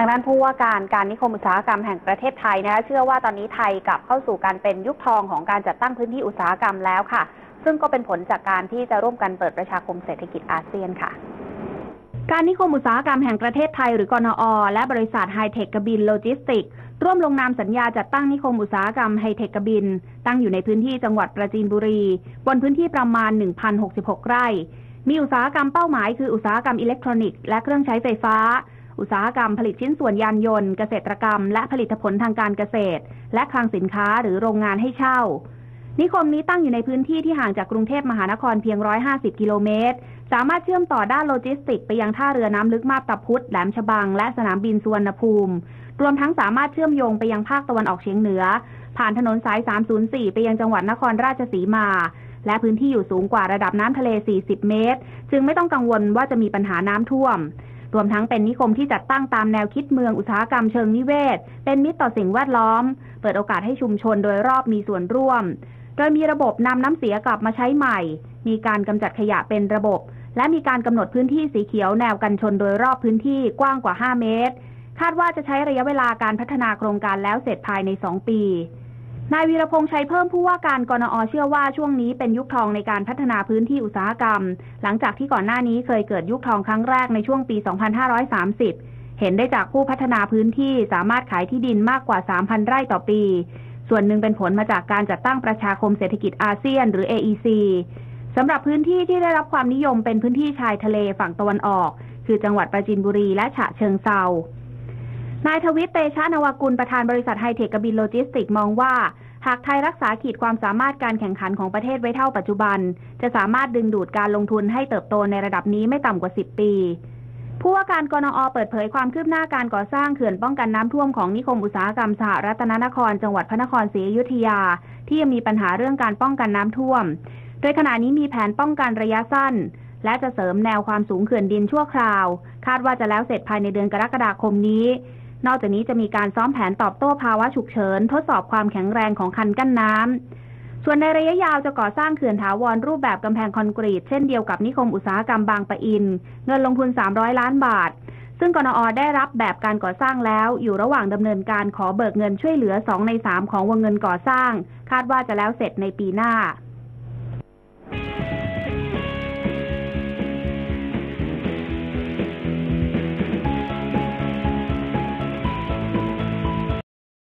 ทางด้านผู้ว่าการการนิคมอุตสาหกรรมแห่งประเทศไทยนะคะเชื่อว่าตอนนี้ไทยกลับเข้าสู่การเป็นยุคทองของการจัดตั้งพื้นที่อุตสาหกรรมแล้วค่ะ ซึ่งก็เป็นผลจากการที่จะร่วมกันเปิดประชาคมเศรษฐกิจอาเซียนค่ะการนิคมอุตสาหกรรมแห่งประเทศไทยหรือกนอ และบริษัทไฮเทคกบินโลจิสติก ร่วมลงนามสัญญาจัดตั้งนิคมอุตสาหกรรมไฮเทคกบิน ตั้งอยู่ในพื้นที่จังหวัดประจีนบุรี บนพื้นที่ประมาณ 1,066 ไร่ มีอุตสาหกรรมเป้าหมายคืออุตสาหกรรมอิเล็กทรอนิกส์และเครื่องใช้ไฟฟ้า อุตสาหกรรมผลิตชิ้นส่วนยานยนต์ เกษตรกรรม และผลิตผลทางการเกษตร และคลังสินค้าหรือโรงงานให้เช่า นิคมนี้ตั้งอยู่ในพื้นที่ที่ห่างจากกรุงเทพมหานครเพียง 150 กิโลเมตร สามารถเชื่อมต่อด้านโลจิสติก ไปยังท่าเรือน้ำลึกมาบตาพุธแหลมฉบัง และสนามบินสุวรรณภูมิ รวมทั้งสามารถเชื่อมโยงไปยังภาคตะวันออกเฉียงเหนือ ผ่านถนนสาย 304 ไปยังจังหวัดนครราชสีมาและพื้นที่อยู่สูงกว่าระดับน้ำทะเล 40 เมตร จึงไม่ต้องกังวลว่าจะมีปัญหาน้ำท่วม รวมทั้งเป็นนิคมที่จัดตั้งตามแนวคิดเมืองอุตสาหกรรมเชิงนิเวศ เป็นมิตรต่อสิ่งแวดล้อม เปิดโอกาสให้ชุมชนโดยรอบมีส่วนร่วม โดยมีระบบนำน้ำเสียกลับมาใช้ใหม่ มีการกำจัดขยะเป็นระบบ และมีการกำหนดพื้นที่สีเขียวแนวกันชนโดยรอบพื้นที่กว้างกว่า 5 เมตร คาดว่าจะใช้ระยะเวลาการพัฒนาโครงการแล้วเสร็จภายใน 2 ปี นายวีรพงษ์ชัยเพิ่มผู้ว่าการกรนอเชื่อว่าช่วงนี้เป็นยุคทองในการพัฒนาพื้นที่อุตสาหกรรม หลังจากที่ก่อนหน้านี้เคยเกิดยุคทองครั้งแรกในช่วงปี 2530 เห็นได้จากผู้พัฒนาพื้นที่สามารถขายที่ดินมากกว่า 3,000 ไร่ต่อปี ส่วนหนึ่งเป็นผลมาจากการจัดตั้งประชาคมเศรษฐกิจอาเซียน หรือ AEC สำหรับพื้นที่ที่ได้รับความนิยมเป็นพื้นที่ชายทะเลฝั่งตะวันออก คือจังหวัดปราจีนบุรีและฉะเชิงเซา นายทวิตเตชะนวกุลประธานบริษัทไฮเทคกบินโลจิสติกมองว่า หากไทยรักษาขีดความสามารถการแข่งขันของประเทศไว้เท่าปัจจุบัน จะสามารถดึงดูดการลงทุนให้เติบโตในระดับนี้ไม่ต่ำกว่า 10 ปีผู้ว่าการกรนอเปิดเผยความคืบหน้าการก่อสร้างเขื่อนป้องกันน้ำท่วมของนิคมอุตสาหกรรมสหรัฐนนครจังหวัดพระนครศรีอยุธยา ที่ยังมีปัญหาเรื่องการป้องกันน้ำท่วม โดยขณะนี้มีแผนป้องกันระยะสั้น และจะเสริมแนวความสูงเขื่อนดินชั่วคราว คาดว่าจะแล้วเสร็จภายในเดือนกรกฎาคมนี้ นอกจากนี้จะมีการซ้อมแผนตอบโต้ภาวะฉุกเฉิน ทดสอบความแข็งแรงของคันกั้นน้ำ ส่วนในระยะยาวจะก่อสร้างเขื่อนถาวรรูปแบบกำแพงคอนกรีต เช่นเดียวกับนิคมอุตสาหกรรมบางปะอิน เงินลงทุน 300 ล้านบาท ซึ่งกนอได้รับแบบการก่อสร้างแล้ว อยู่ระหว่างดำเนินการขอเบิกเงินช่วยเหลือ 2 ใน 3 ของวงเงินก่อสร้าง คาดว่าจะแล้วเสร็จในปีหน้า